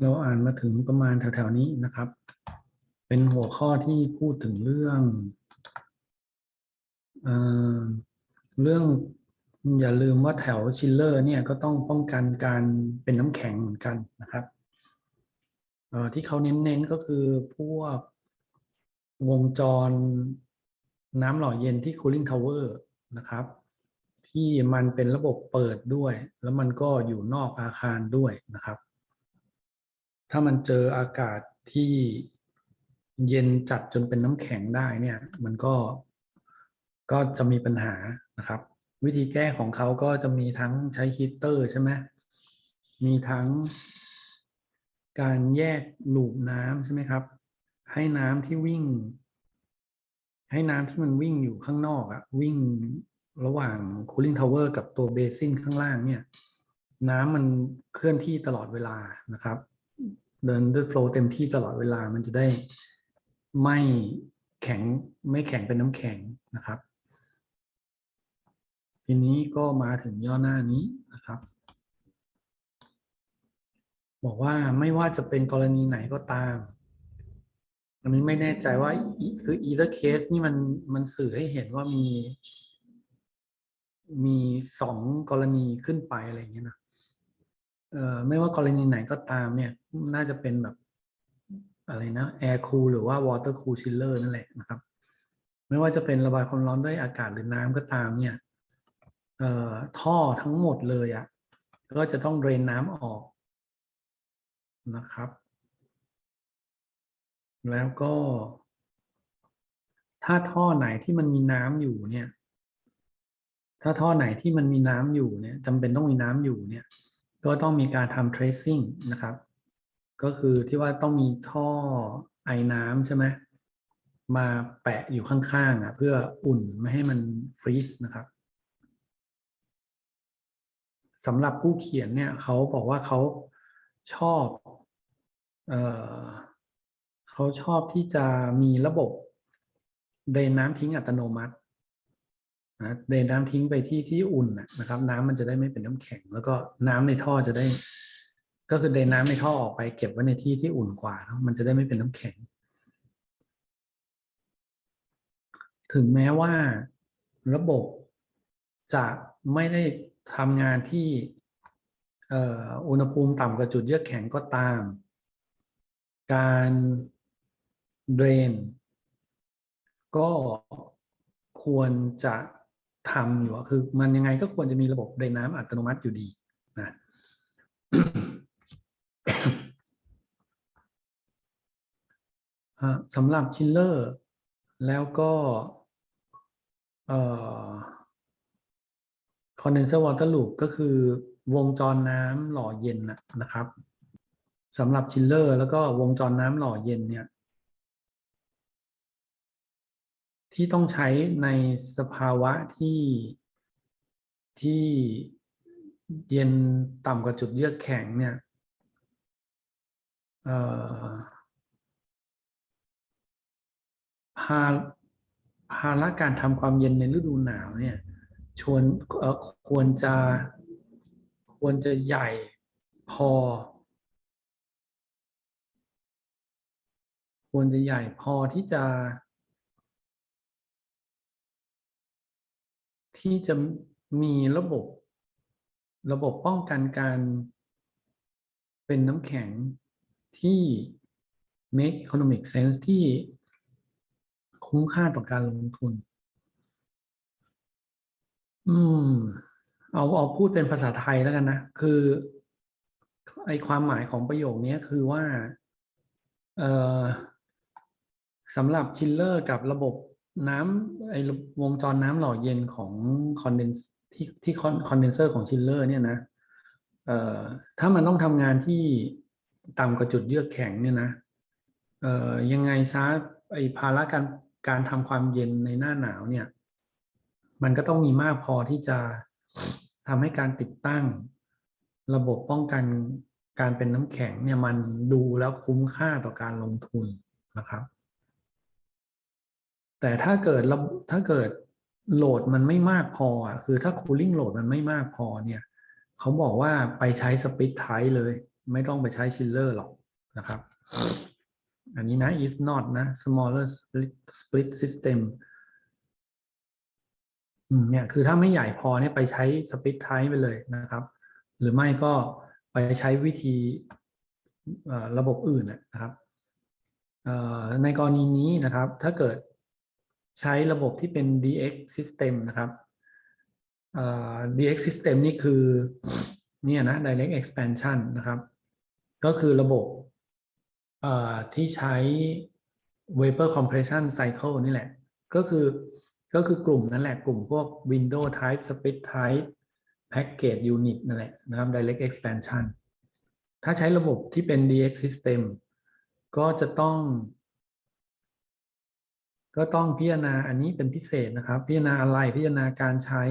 เราอ่านมาถึงประมาณแถวๆนี้นะครับ เป็นหัวข้อที่พูดถึงเรื่องเอเรื่องอย่าลืมว่าแถวชิลเลอร์เนี่ยก็ต้องป้องกันการเป็นน้ำแข็งเหมือนกันนะครับที่เขาเน้นๆก็คือพวกวงจรน้ำหล่อเย็นที่ cooling tower นะครับ ที่มันเป็นระบบเปิดด้วย แล้วมันก็อยู่นอกอาคารด้วยนะครับ ถ้ามันเจออากาศที่เย็นจัดจนเป็นน้ำแข็งได้เนี่ยมันก็ก็จะมีปัญหานะครับ วิธีแก้ของเขาก็จะมีทั้งใช้ฮีตเตอร์ใช่ไหมมีทั้งการแยกหลูปน้ำใช่ไหมครับ ให้น้ำที่วิ่ง ให้น้ำที่มันวิ่งอยู่ข้างนอกอะวิ่งระหว่าง cooling tower กับตัวเบซินข้างล่างเนี่ย น้ำมันเคลื่อนที่ตลอดเวลานะครับ เดินด้วยโฟล์เต็มที่ตลอดเวลามันจะได้ไม่แข็งไม่แข็งเป็นน้ำแข็งนะครับ ทีนี้ก็มาถึงย่อหน้านี้นะครับ บอกว่าไม่ว่าจะเป็นกรณีไหนก็ตามอันนี้ไม่แน่ใจว่าคือ either case นี่มันมันสื่อให้เห็นว่ามี มีสองกรณีขึ้นไปอะไรอย่างเงี้ยนะ ไม่ว่ากรณีไหนก็ตามเนี่ยน่าจะเป็นแบบอะไรนะ air cool หรือว่า water cool chiller นั่นแหละนะครับ ไม่ว่าจะเป็นระบายความร้อนด้วยอากาศหรือน้ำก็ตามเนี่ยท่อทั้งหมดเลยอะ่ะก็จะต้องเดรนน้ำออกนะครับ แล้วก็ ถ้าท่อไหนที่มันมีน้ำอยู่เนี่ย ถ้าท่อไหนที่มันมีน้ำอยู่เนี่ยจำเป็นต้องมีน้ำอยู่เนี่ย ก็ต้องมีการทำ tracing นะครับ ก็คือที่ว่าต้องมีท่อไอน้ำใช่ไหมมาแปะอยู่ข้างๆอะเพื่ออุ่นไม่ให้มันฟรีซนะครับสำหรับผู้เขียนเนี่ยเขาบอกว่าเขาชอบเออเขาชอบที่จะมีระบบเดรนน้ำทิ้งอัตโนมัติ นะเดรนน้ำทิ้งไปที่ที่อุ่นนะครับ น้ำมันจะได้ไม่เป็นน้ำแข็ง แล้วก็น้ำในท่อจะได้ ก็คือเดรนน้ำในท่อออกไปเก็บไว้ในที่ที่อุ่นกว่าเนะมันจะได้ไม่เป็นน้ำแข็ง ถึงแม้ว่าระบบจะไม่ได้ทำงานที่อุณหภูมิต่ำกว่าจุดเยือกแข็งก็ตาม การเดรนก็ควรจะ ทำอยู่คือมันยังไงก็ควรจะมีระบบเดน้ำอัตโนมัติอยู่ดีนะสำหรับชิลเลอร์แล้วก็คอนเดนเซอร์วอเตอร์ลูปก็คือวงจรน้ำหล่อเย็นนะครับสำหรับชิลเลอร์แล้วก็วงจรน้ำหล่อเย็นเนี่ย ที่ต้องใช้ในสภาวะที่ที่เย็นต่ำกว่าจุดเยือกแข็งเนี่ยภาภาระการทำความเย็นในฤดูหนาวเนี่ยชวนควรจะควรจะใหญ่พอ ควรจะใหญ่พอที่จะ ที่จะมีระบบ ระบบป้องกันการเป็นน้ำแข็งที่ make economic sense ที่คุ้มค่าต่อการลงทุน อืม เอาเอาพูดเป็นภาษาไทยแล้วกันนะ คือไอความหมายของประโยคนี้คือว่า เออสำหรับชิลเลอร์กับระบบ น้ำไอวงจรน้ำหล่อเย็นของคอนเดนที่ที่คอนเดนเซอร์ของชิลเลอร์เนี่ยนะเอ่อถ้ามันต้องทำงานที่ต่ำกว่าจุดเยือกแข็งเนี่ยนะเอ่อยังไงซะไอภาระการการทำความเย็นในหน้าหนาวเนี่ย มันก็ต้องมีมากพอที่จะทำให้การติดตั้ง ระบบป้องกันการเป็นน้ำแข็งเนี่ยมันดูแล้วคุ้มค่าต่อการลงทุนนะครับ แต่ถ้าเกิดระถ้าเกิดโหลดมันไม่มากพออะคือถ้า cooling load มันไม่มากพอเนี่ยเขาบอกว่าไปใช้สปิ t ไทเลย ไม่ต้องไปใช้ชิลเลอร์หรอกนะครับ อันนี้นะ if not นะ smaller split split system อืมเนี่ยคือถ้าไม่ใหญ่พอเนี่ยไปใช้ split type ไปเลยนะครับ หรือไม่ก็ไปใช้วิธีระบบอื่นนะครับในกรณีนี้นะครับ ถ้าเกิด ใช้ระบบที่เป็น DX system นะครับ DX system นี่คือเนี่ยนะ direct expansion นะครับ ก็คือระบบที่ใช้ vapor compression cycle นี่แหละ ก็คือก็คือกลุ่มนั่นแหละกลุ่มพวก window type split type package unit นั่นแหละนะครับ direct expansion ถ้าใช้ระบบที่เป็น DX system ก็จะต้อง ก็ต้องพิจารณาอันนี้เป็นพิเศษนะครับ พิจารณาอะไรพิจารณาการใช้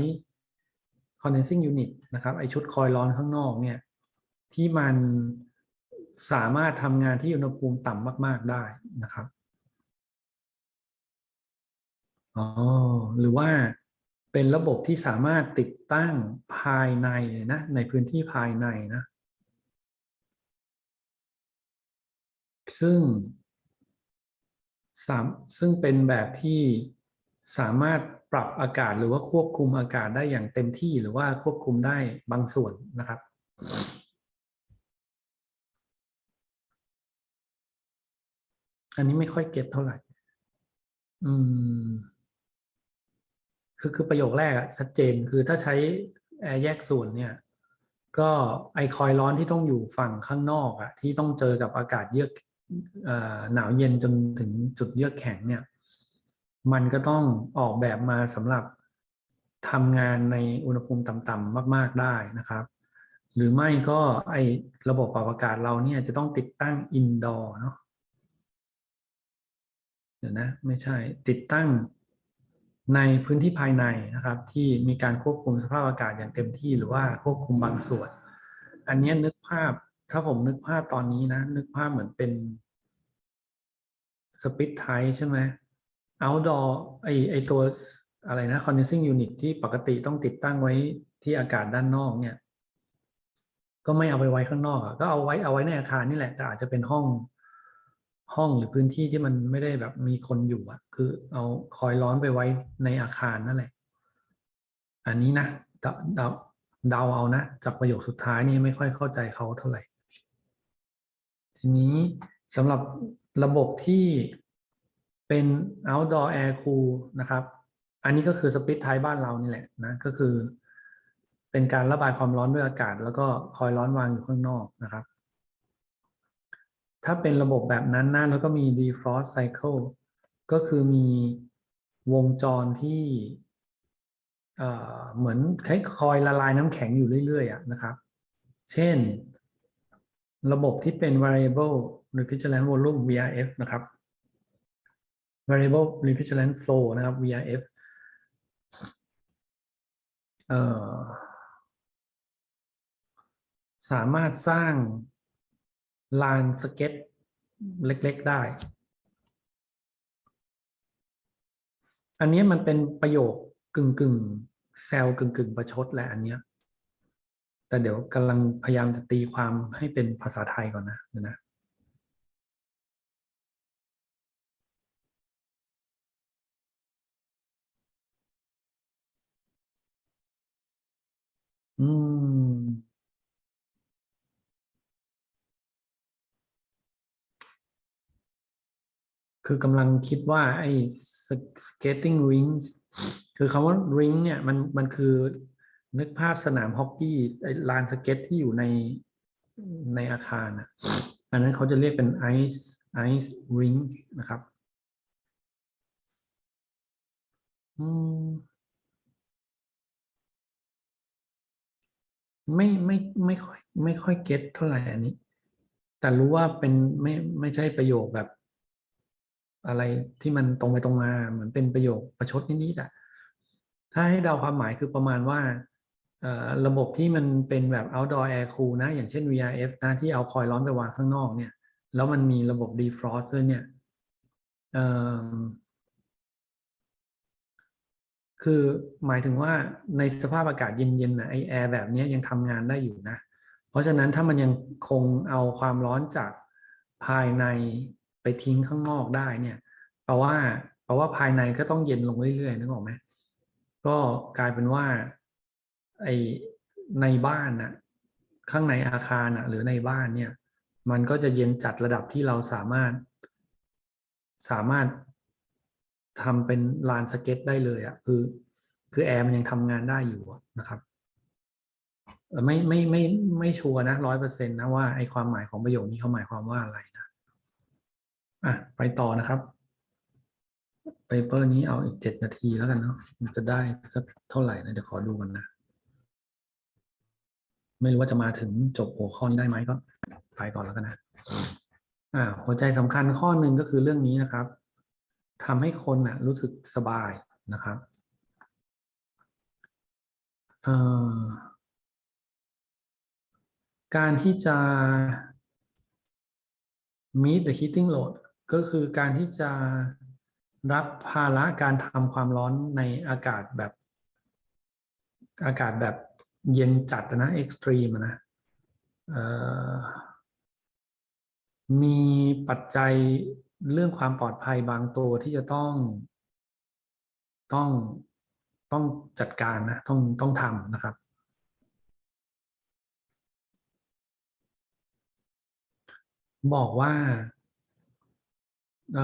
condensing unit นะครับไอชุดคอยล์ร้อนข้างนอกเนี่ยที่มันสามารถทำงานที่อุณหภูมิต่ำมาก ๆได้นะครับอ๋อหรือว่าเป็นระบบที่สามารถติดตั้งภายในนะในพื้นที่ภายในนะ ซึ่ง สามซึ่งเป็นแบบที่สามารถปรับอากาศหรือว่าควบคุมอากาศได้อย่างเต็มที่หรือว่าควบคุมได้บางส่วนนะครับ อันนี้ไม่ค่อยเก็ตเท่าไหร่ อืม คือคือประโยคแรกชัดเจนคือถ้าใช้แอร์แยกส่วนเนี่ย ก็ไอคอยล์ร้อนที่ต้องอยู่ฝั่งข้างนอกอะที่ต้องเจอกับอากาศเยือก หนาวเย็นจนถึงจุดเยือกแข็งเนี่ย มันก็ต้องออกแบบมาสำหรับทำงานในอุณหภูมิต่ำๆมาก ๆได้นะครับ หรือไม่ก็ไอระบบปรับอากาศเราเนี่ยจะต้องติดตั้งอินดอร์เนาะเดี๋ยวนะไม่ใช่ติดตั้งในพื้นที่ภายในนะครับ ที่มีการควบคุมสภาพอากาศอย่างเต็มที่หรือว่าควบคุมบางส่วน อันนี้นึกภาพถ้าผมนึกภาพตอนนี้นะ นึกภาพเหมือนเป็น สปิทไทใช่ไหม outdoor ไอไอตัวอะไรนะ condensing unit ที่ปกติต้องติดตั้งไว้ที่อากาศด้านนอกเนี่ย ก็ไม่เอาไปไว้ข้างนอกอะก็เอาไว้เอาไว้ในอาคารนี่แหละ แต่อาจจะเป็นห้องห้องหรือพื้นที่ที่มันไม่ได้แบบมีคนอยู่อะคือเอาคอยร้อนไปไว้ในอาคารนั่นแหละ อันนี้นะเดาเดาเดาเอานะ จากประโยคสุดท้ายนี่ไม่ค่อยเข้าใจเขาเท่าไหร่ ทีนี้สำหรับ ระบบที่เป็น outdoor air cool นะครับ อันนี้ก็คือสปิทไทบ้านเรานี่แหละนะก็คือ เป็นการระบายความร้อนด้วยอากาศ แล้วก็คอยร้อนวางอยู่ข้างนอกนะครับ ถ้าเป็นระบบแบบนั้นนะแล้วก็มี defrost cycle ก็คือมีวงจรที่เหมือนคอยละลายน้ำแข็งอยู่เรื่อยๆนะครับ เช่น ระบบที่เป็น variable refrigerant volume VRF นะครับ variable refrigerant flow นะครับ VRF สามารถสร้างลานสเก็ตเล็ก ๆ ได้ อันนี้มันเป็นประโยคกึ่งกึ่งแซวกึ่งกึ่งประชดแหละอันเนี้ย แต่เดี๋ยวกำลังพยายามจะตีความให้เป็นภาษาไทยก่อนนะเดี๋ยนะ อืมคือกำลังคิดว่าไอ้ skating rings คือคำว่า ring เนี่ยมันมันคือนึกภาพสนามฮอกกี้ไอ้ลานสเก็ตที่อยู่ในในอาคารอะอันนั้นเขาจะเรียกเป็น ice ice ring นะครับ อืม ไม่ไม่ไม่ค่อยไม่ค่อยเก็ตเท่าไหร่อันนี้ แต่รู้ว่าเป็นไม่ไม่ใช่ประโยคแบบ อะไรที่มันตรงไปตรงมาเหมือนเป็นประโยคประชดนิดๆอะถ้าให้เดาความหมายคือประมาณว่าระบบที่มันเป็นแบบ outdoor air cool นะ อย่างเช่น VRF นะ ที่เอาคอยล์ร้อนไปวางข้างนอกเนี่ย แล้วมันมีระบบ defrost ด้วยเนี่ย คือหมายถึงว่าในสภาพอากาศเย็นๆนะไอแอร์แบบนี้ยังทำงานได้อยู่นะ เพราะฉะนั้นถ้ามันยังคงเอาความร้อนจากภายในไปทิ้งข้างนอกได้เนี่ยแปลว่าแปลว่าภายในก็ต้องเย็นลงเรื่อยๆนึกออกไหมก็กลายเป็นว่าไอในบ้านน่ะข้างในอาคารน่ะหรือในบ้านเนี่ย มันก็จะเย็นจัดระดับที่เราสามารถ สามารถ ทำเป็นลานสเก็ตได้เลยอะ่ะคือ คือแอร์มันยังทำงานได้อยู่นะครับเอ่ไม่ไม่ไม่ไม่ชัวร์นะร้อยเปอร์เซ็นต์นะว่าไอความหมายของประโยคนี้เขาหมายความว่าอะไรนะอะไปต่อนะครับเปเปอร์นี้เอาอีกเจ็ดนาทีแล้วกันเนาะมันจะได้สักเท่าไหร่นะเดี๋ยวขอดูกันนะไม่รู้ว่าจะมาถึงจบหัวข้อนี้ได้ไหมก็ไปก่อนแล้วกันนะอ่าหัวใจสำคัญข้อหนึ่งก็คือเรื่องนี้นะครับ ทำให้คนน่ะรู้สึกสบายนะครับการที่จะ meet the heating load ก็คือการที่จะรับภาระการทำความร้อนในอากาศแบบ อากาศแบบเย็นจัดอะนะ extreme นะมีปัจจัย เรื่องความปลอดภัยบางตัวที่จะต้องต้องต้องจัดการนะต้องต้องทำนะครับ บอกว่าเ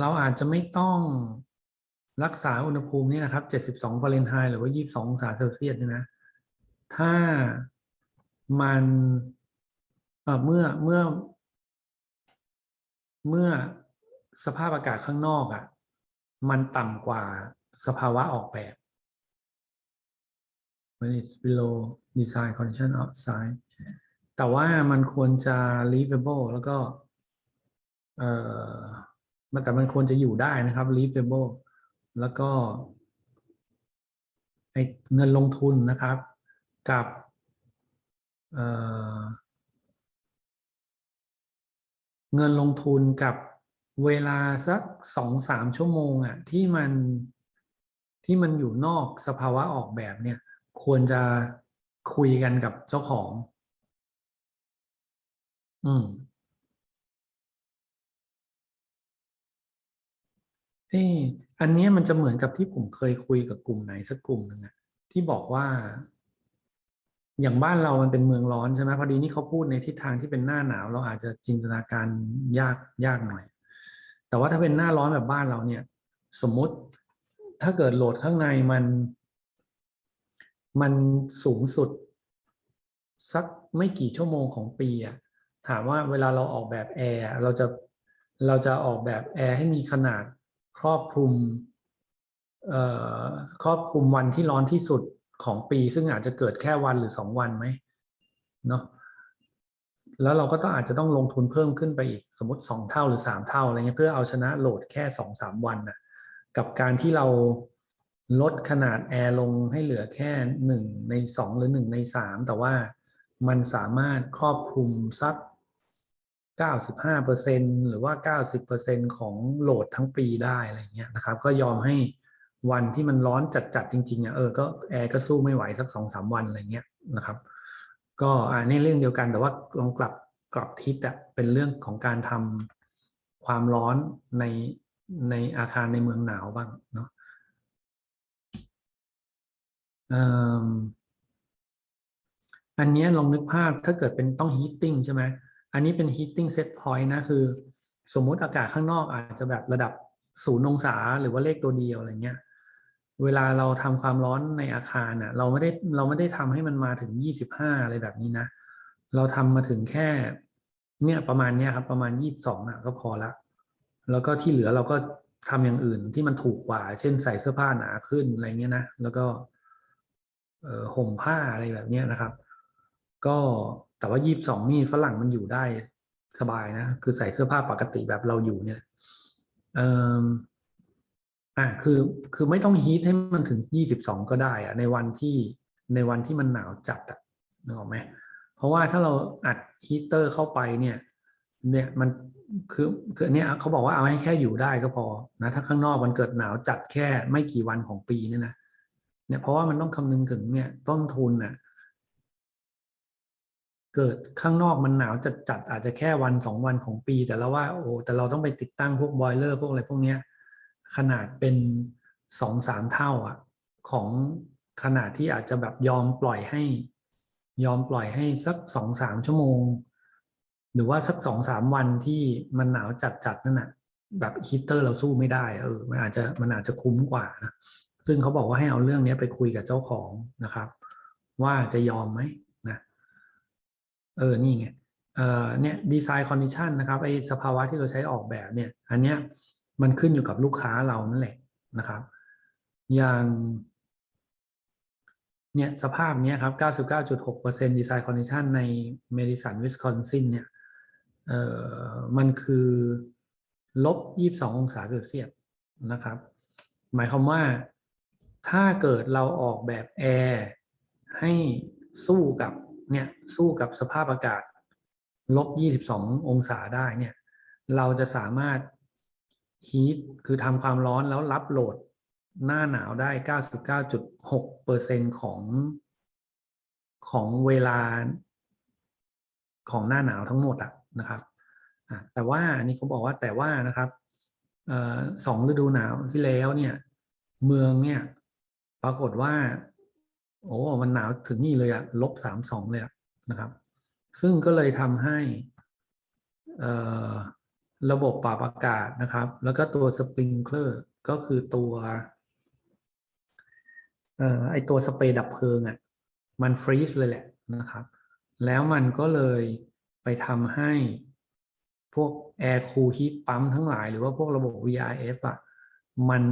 เราอาจจะไม่ต้องรักษาอุณหภูมินี่นะครับ 72ฟาเรนไฮต์หรือว่า 22องศาเซลเซียสเนี่ยนะ ถ้ามันเเมื่อเมื่อเมื่อ สภาพอากาศข้างนอกอะ่ะ มันต่ำกว่าสภาวะออกแบบ when it's below design condition outside แต่ว่ามันควรจะ livable แล้วก็เอ่อมันแต่มันควรจะอยู่ได้นะครับ livable แล้วก็ไอเงินลงทุนนะครับ กับเอ่อเงินลงทุนกับ เวลาสักสองสามชั่วโมงอะที่มันที่มันอยู่นอกสภาวะออกแบบเนี่ย ควรจะคุยกันกับเจ้าของ อืมเอออันนี้มันจะเหมือนกับที่ผมเคยคุยกับกลุ่มไหนสักกลุ่มหนึ่งอะที่บอกว่า อย่างบ้านเรามันเป็นเมืองร้อนใช่ไหมพอดีนี่เขาพูดในทิศทางที่เป็นหน้าหนาว เราอาจจะจินตนาการยากยากหน่อย แต่ว่าถ้าเป็นหน้าร้อนแบบบ้านเราเนี่ย สมมุติถ้าเกิดโหลดข้างในมัน มันสูงสุด สักไม่กี่ชั่วโมงของปีอะถามว่าเวลาเราออกแบบแอร์เราจะเราจะออกแบบแอร์ให้มีขนาดครอบคลุมเอ่อครอบคลุมวันที่ร้อนที่สุดของปี ซึ่งอาจจะเกิดแค่วันหรือสองวันไหมเนาะ แล้วเราก็ต้องอาจจะต้องลงทุนเพิ่มขึ้นไปอีกสมมติสองเท่าหรือสามเท่าอะไรเงี้ยเพื่อเอาชนะโหลดแค่สองสามวันน่ะกับการที่เราลดขนาดแอร์ลงให้เหลือแค่หนึ่งในสองหรือหนึ่งในสามแต่ว่ามันสามารถครอบคลุมสัก 95%หรือว่า 90%ของโหลดทั้งปีได้อะไรเงี้ยนะครับ ก็ยอมให้วันที่มันร้อนจัดๆจริงๆอะเออก็แอร์ก็สู้ไม่ไหวสักสองสามวันอะไรเงี้ยนะครับ ก็อ่านี่เรื่องเดียวกันแต่ว่าลองกลับกลับทิศอะเป็นเรื่องของการทำความร้อนในในอาคารในเมืองหนาวบ้างเนาะอันนี้ลองนึกภาพถ้าเกิดเป็นต้องฮีตติ้งใช่ไหมอันนี้เป็น heating set point นะคือ สมมุติอากาศข้างนอกอาจจะแบบระดับศูนย์องศาหรือว่าเลขตัวเดียวอะไรเงี้ย เวลาเราทำความร้อนในอาคารน่ะ เราไม่ได้เราไม่ได้ทำให้มันมาถึงยี่สิบห้าอะไรแบบนี้นะ เราทำมาถึงแค่ เนี่ยประมาณเนี้ยครับ ประมาณยี่สิบสองอะก็พอละ แล้วก็ที่เหลือเราก็ทำอย่างอื่นที่มันถูกกว่า เช่นใส่เสื้อผ้าหนาขึ้นอะไรเงี้ยนะ แล้วก็ เอ่อห่มผ้าอะไรแบบเนี้ยนะครับ ก็แต่ว่ายี่สิบสองนี่ฝรั่งมันอยู่ได้สบายนะ คือใส่เสื้อผ้าปกติแบบเราอยู่เนี่ย เอ่อ อะคือคือไม่ต้องฮีทให้มันถึงยี่สิบสองก็ได้อะในวันที่ในวันที่มันหนาวจัดอะนึกออกไหมเพราะว่าถ้าเราอัดฮีเตอร์เข้าไปเนี่ย เนี่ยมันคือคือเนี่ยเขาบอกว่าเอาให้แค่อยู่ได้ก็พอนะถ้าข้างนอกมันเกิดหนาวจัดแค่ไม่กี่วันของปีเนี่ยนะเนี่ยเพราะว่ามันต้องคำนึงถึงเนี่ยต้นทุนน่ะเกิดข้างนอกมันหนาวจัดจัดอาจจะแค่วันสองวันของปี แต่เราว่าโอ้แต่เราต้องไปติดตั้งพวกบอยเลอร์พวกอะไรพวกเนี้ย ขนาดเป็นสองสามเท่าอะของขนาดที่อาจจะแบบยอมปล่อยให้ ยอมปล่อยให้สักสองสามชั่วโมง หรือว่าสักสองสามวันที่มันหนาวจัดจัดๆนั่นน่ะแบบฮีตเตอร์เราสู้ไม่ได้เออมันอาจจะมันอาจจะคุ้มกว่านะซึ่งเขาบอกว่าให้เอาเรื่องนี้ไปคุยกับเจ้าของนะครับ ว่าจะยอมไหมนะเออนี่ไงเออเนี่ยดีไซน์คอนดิชันนะครับไอสภาวะที่เราใช้ออกแบบเนี่ย อันเนี้ย มันขึ้นอยู่กับลูกค้าเรานั่นแหละนะครับ อย่างเนี่ยสภาพเนี้ยครับ 99.6%ดีไซน์คอนดิชันในเมดิสันวิสคอนซินเนี่ยเอ่อมันคือลบ 22 องศาเซลเซียสนะครับ หมายความว่าถ้าเกิดเราออกแบบแอร์ให้สู้กับเนี่ยสู้กับสภาพอากาศลบ 22 องศาได้เนี่ย เราจะสามารถ ฮีทคือทำความร้อนแล้วรับโหลดหน้าหนาวได้ 99.6เปอร์เซ็นของของเวลาของหน้าหนาวทั้งหมดอะนะครับแต่ว่านนี้เขาบอกว่าแต่ว่านะครับออสองฤดูหนาวที่แล้วเนี่ย เมืองเนี่ย ปรากฏว่า โอ้มันหนาวถึงนี่เลยอะลบสามสองเลยอะนะครับ ซึ่งก็เลยทำให้อ่อ ระบบปรับอากาศนะครับ แล้วก็ตัวสปริงเกอร์ก็คือตัวเอ่อไอตัวสเปรย์ดับเพลิงอะมันฟรีซเลยแหละนะครับ แล้วมันก็เลยไปทำให้พวก Air Cool Heat Pump ทั้งหลาย หรือว่าพวกระบบ VRF อะมัน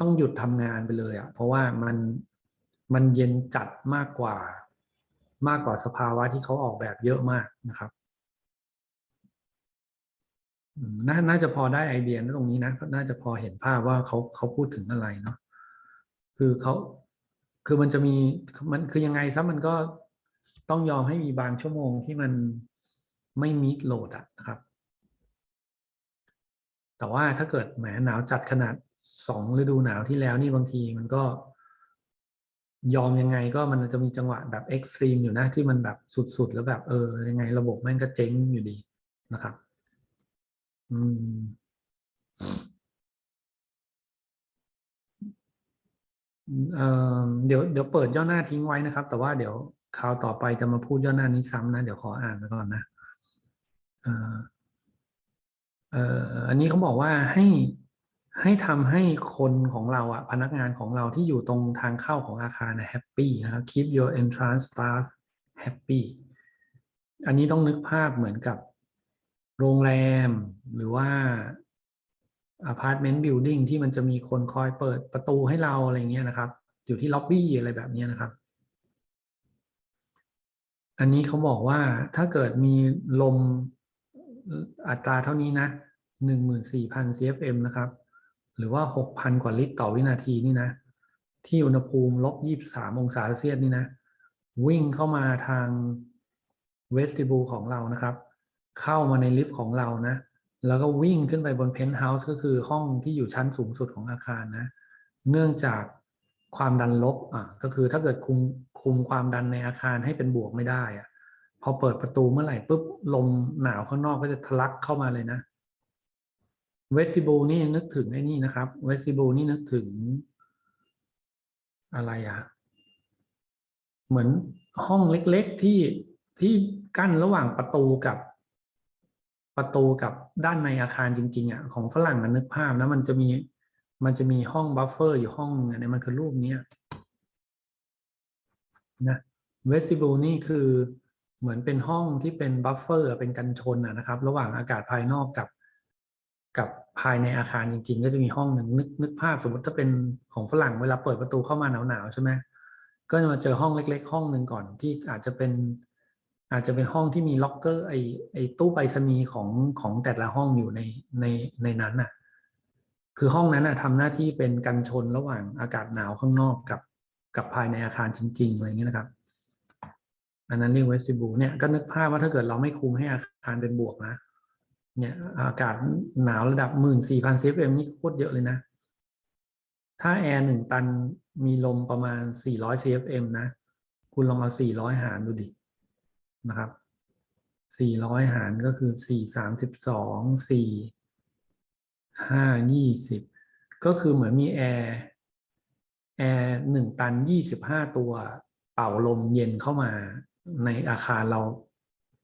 ต้องหยุดทำงานไปเลยอะเพราะว่ามันมันเย็นจัดมากกว่ามากกว่าสภาวะที่เขาออกแบบเยอะมากนะครับ นาน่าจะพอได้ไอเดียนะตรงนี้นะน่าจะพอเห็นภาพว่าเขาเขาพูดถึงอะไรเนาะคือเขาคือมันจะมีมันคือยังไงซะมันก็ต้องยอมให้มีบางชั่วโมงที่มันไม่มีโหลดอะนะครับ แต่ว่าถ้าเกิดแหมหนาวจัดขนาดสองฤดูหนาวที่แล้วนี่บางทีมันก็ยอมยังไงก็มันจะมีจังหวะแบบเอ็กซ์ตรีมอยู่นะที่มันแบบสุดๆ แล้วแบบเออยังไงระบบแม่งก็เจ๊งอยู่ดีนะครับ อืมเอ่อเดี๋ยวเดี๋ยวเปิดย่อหน้าทิ้งไว้นะครับ แต่ว่าเดี๋ยวคราวต่อไปจะมาพูดย่อหน้านี้ซ้ำนะ เดี๋ยวขออ่านไปก่อนนะเอ่อเอ่ออันนี้เขาบอกว่าให้ให้ทำให้คนของเราอะพนักงานของเราที่อยู่ตรงทางเข้าของอาคารนะแฮปปี้นะครับ keep your entrance staff happy อันนี้ต้องนึกภาพเหมือนกับ โรงแรม หรือว่าอพาร์ตเมนต์บิลดิ่งที่มันจะมีคนคอยเปิดประตูให้เราอะไรเงี้ยนะครับ อยู่ที่ล็อบบี้อะไรแบบนี้นะครับ อันนี้เขาบอกว่าถ้าเกิดมีลมอัตราเท่านี้นะหนึ่งหมื่นสี่พัน CFM นะครับ หรือว่าหกพันกว่าลิตรต่อวินาทีนี่นะ ที่อุณหภูมิลบยี่สามองศาเซลเซียสนี่นะ วิ่งเข้ามาทางเวสติบูลของเรานะครับ เข้ามาในลิฟต์ของเรานะ แล้วก็วิ่งขึ้นไปบนเพนท์เฮาส์ก็คือห้องที่อยู่ชั้นสูงสุดของอาคารนะ เนื่องจากความดันลบอะก็คือถ้าเกิดคุมคุมความดันในอาคารให้เป็นบวกไม่ได้อะพอเปิดประตูเมื่อไหร่ปุ๊บลมหนาวข้างนอกก็จะทะลักเข้ามาเลยนะเวสติบูนี่นึกถึงไอ้นี่นะครับเวสติบูนี่นึกถึงอะไรอะเหมือนห้องเล็กๆที่ที่กั้นระหว่างประตูกับ ประตูกับด้านในอาคารจริง ๆอะของฝรั่งมันนึกภาพนะมันจะมีมันจะมีห้องบัฟเฟอร์อยู่ห้องอันนี้มันคือรูปเนี้ยนะเวสติบูลนี่คือเหมือนเป็นห้องที่เป็นบัฟเฟอร์เป็นกันชนนะครับ ระหว่างอากาศภายนอกกับ กับภายในอาคารจริง ๆ ก็จะมีห้องหนึ่งนึกนึกภาพสมมติถ้าเป็นของฝรั่งเวลาเปิดประตูเข้ามาหนาวๆใช่ไหมก็จะมาเจอห้องเล็ก ๆ ห้องหนึ่งก่อนที่อาจจะเป็น อาจจะเป็นห้องที่มีล็อกเกอร์ไอไอตู้ไปรษณีย์ของของแต่ละห้องอยู่ในในในนั้นน่ะ คือห้องนั้นน่ะทำหน้าที่เป็นกันชนระหว่างอากาศหนาวข้างนอกกับกับภายในอาคารจริง ๆ อะไรเงี้ยนะครับ อันนั้นเรียกเวสติบูลเนี่ยก็นึกภาพว่าถ้าเกิดเราไม่คุมให้อาคารเป็นบวกนะ เนี่ยอากาศหนาวระดับหมื่นสี่พัน CFM นี่โคตรเยอะเลยนะ ถ้าแอร์หนึ่งตันมีลมประมาณสี่ร้อย CFM นะ คุณลองเอาสี่ร้อยหารดูดิ นะครับสี่ร้อยหารก็คือสี่สามสิบสองสี่ห้ายี่สิบก็คือเหมือนมีแอร์แอร์หนึ่งตันยี่สิบห้าตัวเป่าลมเย็นเข้ามาในอาคารเรา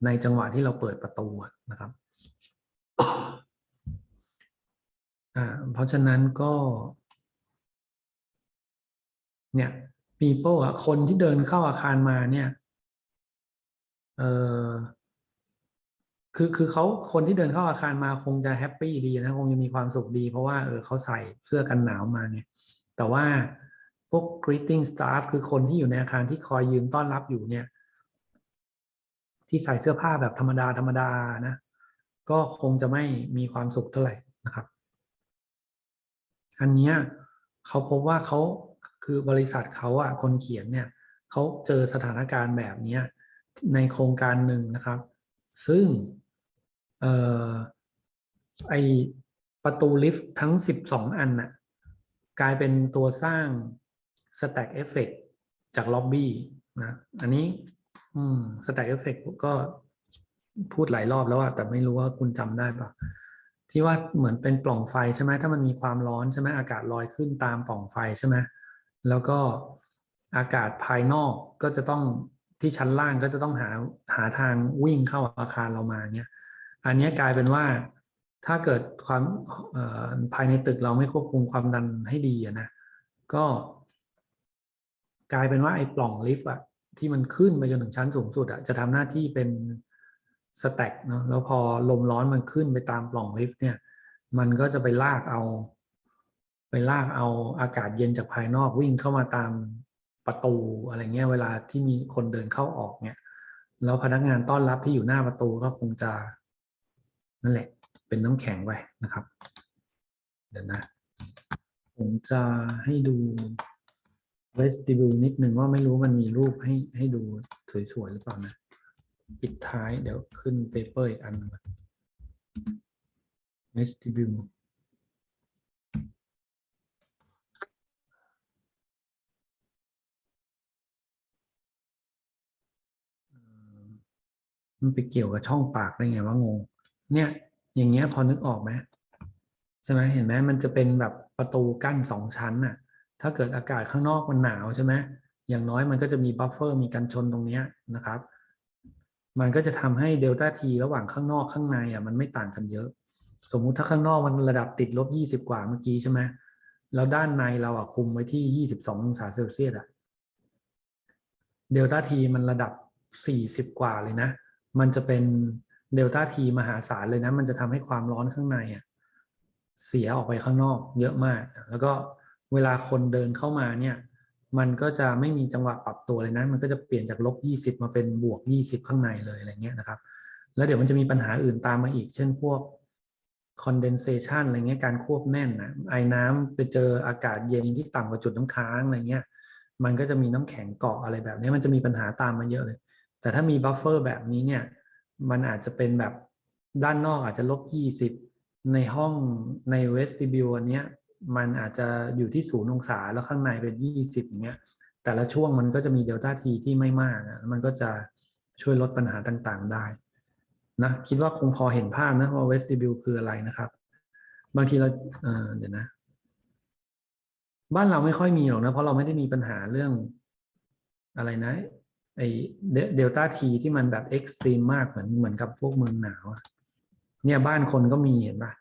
ในจังหวะที่เราเปิดประตูนะครับอ่าเพราะฉะนั้นก็ เนี่ย people อะคนที่เดินเข้าอาคารมาเนี่ย เออคือคือเขาคนที่เดินเข้าอาคารมาคงจะแฮปปี้ดีนะคงจะมีความสุขดี เพราะว่าเออเขาใส่เสื้อกันหนาวมาไงแต่ว่าพวก greeting staff คือคนที่อยู่ในอาคารที่คอยยืนต้อนรับอยู่เนี่ย ที่ใส่เสื้อผ้าแบบธรรมดาธรรมดานะก็คงจะไม่มีความสุขเท่าไหร่นะครับ อันเนี้ยเขาพบว่าเขาคือบริษัทเขาอะคนเขียนเนี่ยเขาเจอสถานการณ์แบบเนี้ย ในโครงการหนึ่งนะครับ ซึ่งออไอประตูลิฟต์ทั้ง 12 อันน่ะกลายเป็นตัวสร้าง Stack Effect จากล็อบบี้นะอันนี้ อืม Stack Effect ก็พูดหลายรอบแล้วอะแต่ไม่รู้ว่าคุณจำได้ปะที่ว่าเหมือนเป็นปล่องไฟใช่ไหมถ้ามันมีความร้อนใช่ไหมอากาศลอยขึ้นตามปล่องไฟใช่ไหมแล้วก็อากาศภายนอกก็จะต้อง ที่ชั้นล่างก็จะต้องหาหาทางวิ่งเข้าอาคารเรามาเนี่ยอันนี้กลายเป็นว่าถ้าเกิดความภายในตึกเราไม่ควบคุมความดันให้ดีนะก็ กลายเป็นว่าไอ้ปล่องลิฟต์อะที่มันขึ้นไปจนถึงชั้นสูงสุดอะจะทำหน้าที่เป็นสแต็กเนาะแล้วพอลมร้อนมันขึ้นไปตามปล่องลิฟต์เนี่ย มันก็จะไปลากเอา ไปลากเอาอากาศเย็นจากภายนอกวิ่งเข้ามาตาม ประตูอะไรเงี้ยเวลาที่มีคนเดินเข้าออกเนี่ยแล้วพนักงานต้อนรับที่อยู่หน้าประตูก็คงจะ นั่นแหละ เป็นน้ำแข็งไว้นะครับ เดี๋ยวนะ ผมจะให้ดู vestibule นิดหนึ่งว่าไม่รู้มันมีรูปให้ให้ดูสวยๆหรือเปล่านะ ปิดท้ายเดี๋ยวขึ้นเปเปอร์อีกอันนึงก่อน vestibule มันไปเกี่ยวกับช่องปากได้ไงว่างง เนี่ย อย่างเงี้ยพอนึกออกไหมใช่ไหมเห็นไหมมันจะเป็นแบบประตูกั้นสองชั้นน่ะ ถ้าเกิดอากาศข้างนอกมันหนาวใช่ไหมอย่างน้อยมันก็จะมีบัฟเฟอร์มีกันชนตรงเนี้ยนะครับ มันก็จะทำให้เดลต้าทีระหว่างข้างนอกข้างในอะมันไม่ต่างกันเยอะ สมมุติถ้าข้างนอกมันระดับติดลบยี่สิบกว่าเมื่อกี้ใช่ไหมแล้วด้านในเราอะคุมไว้ที่ยี่สิบสององศาเซลเซียสอะเดลต้าทีมันระดับสี่สิบกว่าเลยนะ มันจะเป็นเดลต้าทีมหาศาลเลยนะ มันจะทำให้ความร้อนข้างในอะเสียออกไปข้างนอกเยอะมาก แล้วก็เวลาคนเดินเข้ามาเนี่ย มันก็จะไม่มีจังหวะปรับตัวเลยนะ มันก็จะเปลี่ยนจากลบยี่สิบมาเป็นบวกยี่สิบข้างในเลยอะไรเงี้ยนะครับ แล้วเดี๋ยวมันจะมีปัญหาอื่นตามมาอีก เช่นพวก condensation อะไรเงี้ย การควบแน่นนะไอ้น้ำไปเจออากาศเย็นที่ต่ำกว่าจุดน้ำค้างอะไรเงี้ย มันก็จะมีน้ำแข็งเกาะอะไรแบบนี้ มันจะมีปัญหาตามมาเยอะเลย แต่ถ้ามีบัฟเฟอร์แบบนี้เนี่ย มันอาจจะเป็นแบบด้านนอกอาจจะลบยี่สิบในห้องในเวสติบิวอันเนี้ยมันอาจจะอยู่ที่ศูนย์องศาแล้วข้างในเป็นยี่สิบอย่างเงี้ย แต่ละช่วงมันก็จะมีเดลต้าทีที่ไม่มากนะมันก็จะช่วยลดปัญหาต่างๆได้นะคิดว่าคงพอเห็นภาพนะว่าเวสติบิวคืออะไรนะครับ บางทีเราเเดี๋ยวนะ บ้านเราไม่ค่อยมีหรอกนะ เพราะเราไม่ได้มีปัญหาเรื่องอะไรนะ ไอเดลต้าทีที่มันแบบเอ็กซ์ตรีมมากเหมือนเหมือนกับพวกเมืองหนาวเนี่ยบ้านคนก็มีเห็นปะ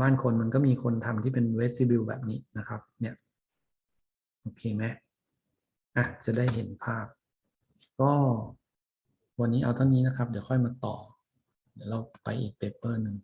บ้านคนมันก็มีคนทำที่เป็นเวสติบิลแบบนี้นะครับ เนี่ยโอเคไหมอะจะได้เห็นภาพ ก็วันนี้เอาเท่านี้นะครับ เดี๋ยวค่อยมาต่อ เดี๋ยวเราไปอีกเปเปอร์หนึ่ง